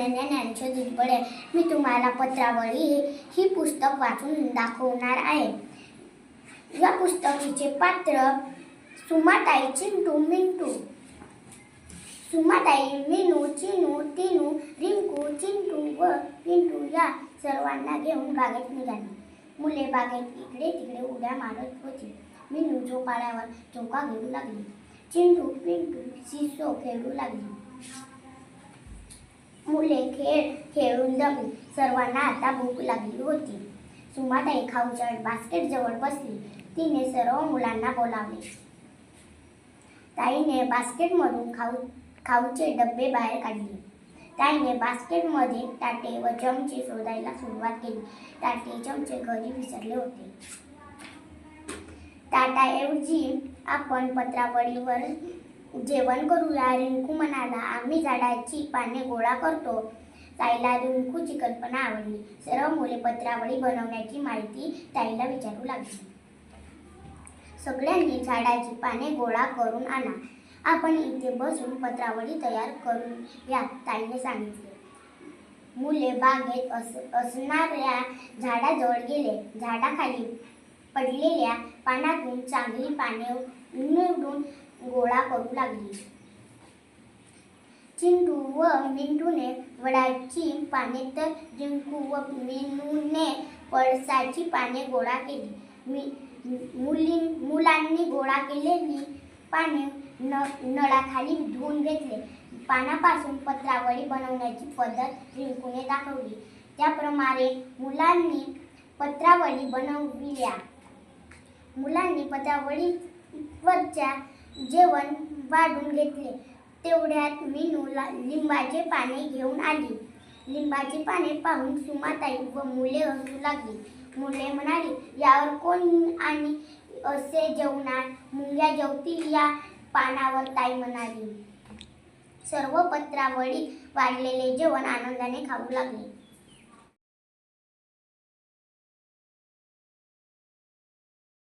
अनन्या ज्ञानचे दुर्बळे मी तुम्हाला पत्रावळी ही पुस्तक वाचून दाखवणार आहे. या पुस्तकीचे पात्र सुमाताई चिंटू मिंटू. सुमाताई मिनू चिनू तिनू रिंकू चिंटू व पिंटू या सर्वांना घेऊन बागेत निघाली. मुले बागेत इकडे तिकडे उड्या मारत होती. मिनू झोपाळ्यावर चौका घेऊ लागली. चिंटू पिंटू सिसो खेळू लागली. मुले खेळ खेळून जमली. सर्वांना आता भूक लागली होती. सुमाताई खाऊच्या बास्केट जवळ बसली. तिने सर्व मुलांना बोलावले. ताईने बास्केटमधून खाऊ खाऊचे डबे बाहेर काढले. ताईने बास्केटमध्ये ताटे व चमचे शोधायला सुरुवात केली. ताटे चमचे घरी विसरले होते. ताटाऐवजी आपण पत्रावळीवर जेवण करूया रिंकू म्हणाला आम्ही झाडाची पाने गोळा करतो. ताईला रिंकूची कल्पना आवडली. सर्व मुले पत्रावळी बनवण्याची माहिती ताईला विचारू लागली. सगळ्यांनी झाडाची पाने गोळा करून आणा. आपण इथे बसून पत्रावळी तयार करून या ताईने सांगितले. मुले बागेत अस असणाऱ्या झाडाजवळ गेले. झाडाखाली पडलेल्या पानातून चांगली पाने निवडून गोळा करू लागली. चिंटू व मिंटूने वडाची पाने तर जिंकू व मिनूने पळसाची पाने गोळा केली. मी मुली मुलांनी गोळा केलेली पाने न नळाखाली धुवून घेतले. पानापासून पत्रावळी बनवण्याची पद्धत रिंकूने दाखवली. त्याप्रमाणे मुलांनी पत्रावळी बनविल्या. मुलांनी पत्रावळीवरच्या जेवण वाढून घेतले. तेवढ्यात मीनूला लिंबाचे पाने घेऊन आली. लिंबाची पाने पाहून सुमाताई व मुले हसू लागली. मुले म्हणाली यावर कोण आणि असे जेवणार? मुंग्या जेवतील या पानावर ताई म्हणाली. सर्व पत्रावळी वाढलेले जेवण आनंदाने खाऊ लागले.